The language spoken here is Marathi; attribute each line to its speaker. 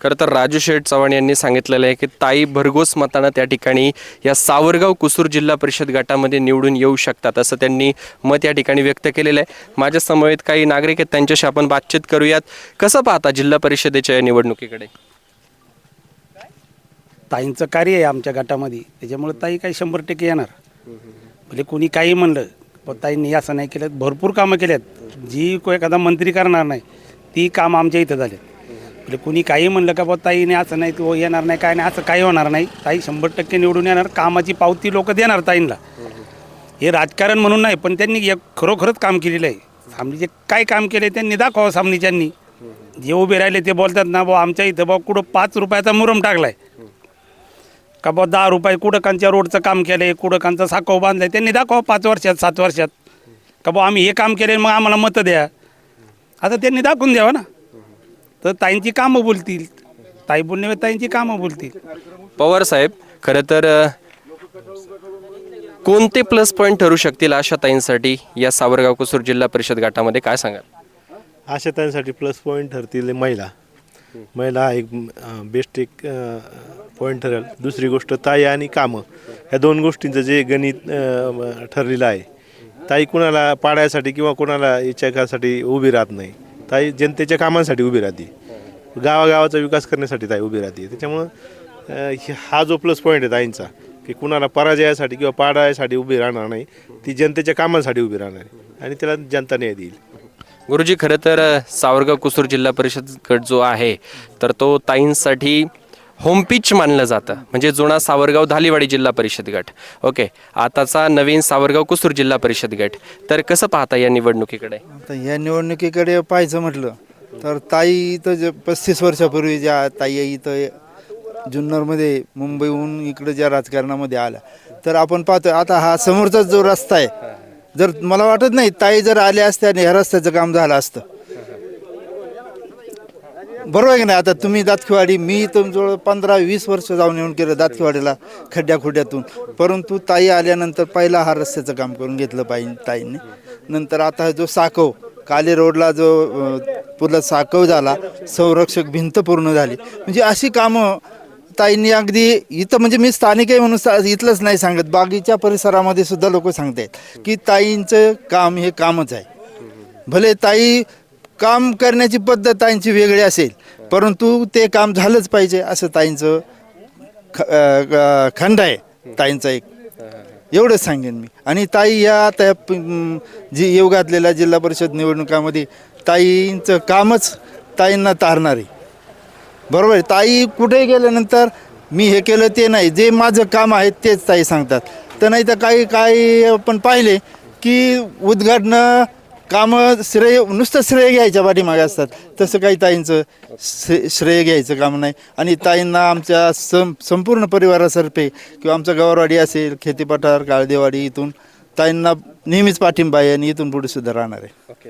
Speaker 1: खरं तर राजू शेठ चव्हाण यांनी सांगितलेलं आहे की ताई भरघोस मतानं त्या ठिकाणी या सावरगाव कुसूर जिल्हा परिषद गटामध्ये निवडून येऊ शकतात असं त्यांनी मत या ठिकाणी व्यक्त केलेलं आहे. माझ्या समवेत काही नागरिक आहेत त्यांच्याशी आपण बातचीत करूयात. कसं पाहता जिल्हा परिषदेच्या या निवडणुकीकडे?
Speaker 2: ताईंचं कार्य आहे आमच्या गटामध्ये. त्याच्यामुळे ताई काही शंभर टक्के येणार. म्हणजे कोणी काही म्हणलं पण ताईंनी असं नाही केलं. भरपूर कामं केल्यात. जी को एखादा मंत्री करणार नाही ती कामं आमच्या इथं झालेत. म्हणजे कोणी काही म्हणलं का बा ताईने असं नाही तो येणार नाही काय नाही असं काही होणार नाही. ताई शंभर टक्के निवडून येणार कामाची पावती लोक देणार ताईंना. हे राजकारण म्हणून नाही पण त्यांनी एक खरोखरच काम केलेलं आहे. सामने जे काय काम केले त्यांनी दाखवावं सामनीच्यांनी. जे उभे राहिले ते बोलतात ना भाऊ आमच्या इथं बाबा कुठं पाच रुपयाचा मुरम टाकलाय. का बा दहा रुपये कुडकांच्या रोडचं काम केलं आहे कुडकांचा साखव बांधलाय त्यांनी दाखवा पाच वर्षात सात वर्षात. का बा आम्ही हे काम केले मग आम्हाला मतं द्या. आता त्यांनी दाखवून द्यावं ना. तर ताईंची कामं बोलतील. ताई बोलणे ताईंची कामं बोलतील.
Speaker 1: पवार साहेब खरं तर अ, कोणते प्लस पॉईंट ठरू शकतील आशा ताईंसाठी या सावरगाव कुसूर जिल्हा परिषद गटामध्ये? काय सांगाल?
Speaker 3: आशातांसाठी प्लस पॉईंट ठरतील महिला. महिला हा एक बेस्ट एक पॉईंट ठरेल. दुसरी गोष्ट ताई आणि कामं. ह्या दोन गोष्टींचं जे गणित अ, ठरलेलं आहे ताई कुणाला पाडायसाठी किंवा कुणाला याच्यासाठी उभी राहत नाही. ताई जनतेच्या कामांसाठी उभी राहते. गावागावाचा विकास करण्यासाठी ताई उभी राहते. त्याच्यामुळं अ, हे- हा जो प्लस पॉईंट आहे ताईंचा की कुणाला पराजयासाठी किंवा पाडायासाठी उभी राहणार नाही ती जनतेच्या कामांसाठी उभी राहणार आहे. आणि त्याला जनता न्याय देईल.
Speaker 1: गुरुजी खरं तर अ, सावरगाव कुसूर जिल्हा परिषद गट जो आहे तर तो ताईंसाठी होम पिच मानलं जातं. म्हणजे जुना सावरगाव धालीवाडी जिल्हा परिषद गट. ओके आताचा नवीन सावरगाव कुसूर जिल्हा परिषद गट. तर कसं पाहता या निवडणुकीकडे?
Speaker 4: आता या निवडणुकीकडे पाहायचं म्हटलं तर ताई इथं जे पस्तीस वर्षापूर्वी ज्या ताई इथं जुन्नरमध्ये मुंबईहून इकडं ज्या राजकारणामध्ये आल्या. तर आपण पाहतो आता हा समोरचा जो रस्ता आहे जर मला वाटत नाही ताई जर आल्या असत्या आणि ह्या रस्त्याचं काम झालं असतं बरोबर आहे की नाही? आता तुम्ही दातखिवाडी मी तुमजवळ पंधरा वीस वर्ष जाऊन येऊन केलं दातखिवाडीला खड्ड्या खुड्ड्यातून परंतु ताई आल्यानंतर पहिला हा रस्त्याचं काम करून घेतलं पाहिजे ताईंनी. नंतर आता जो साकव काले रोडला जो अं, साकव झाला संरक्षक भिंत पूर्ण झाली. म्हणजे अशी कामं ताईंनी अगदी इथं म्हणजे मी स्थानिक आहे म्हणून सा- इथलंच नाही सांगत. बागीच्या परिसरामध्ये सुद्धा लोक सांगतायत की ताईंचं काम हे कामच आहे. भले ताई काम करण्याची पद्धत ताईंची वेगळी असेल. परंतु ते काम झालंच पाहिजे असं ताईंचं ख अ, खंड आहे ताईंचा एक. एवढंच सांगेन मी. आणि ताई या आता प- जी येऊ घातलेल्या जिल्हा परिषद निवडणुकामध्ये ताईंचं कामच ताईंना तारणार. आहे बरोबर आहे? ताई कुठे गेल्यानंतर मी हे केलं ते नाही. जे माझं काम आहे तेच ताई सांगतात. तर नाही तर काही काही आपण पाहिले की उद्घाटनं कामं श्रेय नुसतं श्रेय घ्यायच्या पाठीमागे असतात. तसं काही ताईंचं श्रे- श्रेय घ्यायचं काम नाही. आणि ताईंना आमच्या सं संपूर्ण परिवारातर्फे किंवा आमचा गवारवाडी असेल खेतीपठार काळदेवाडी इथून ताईंना नेहमीच पाठिंबा आहे आणि इथून पुढे सुद्धा राहणार आहे.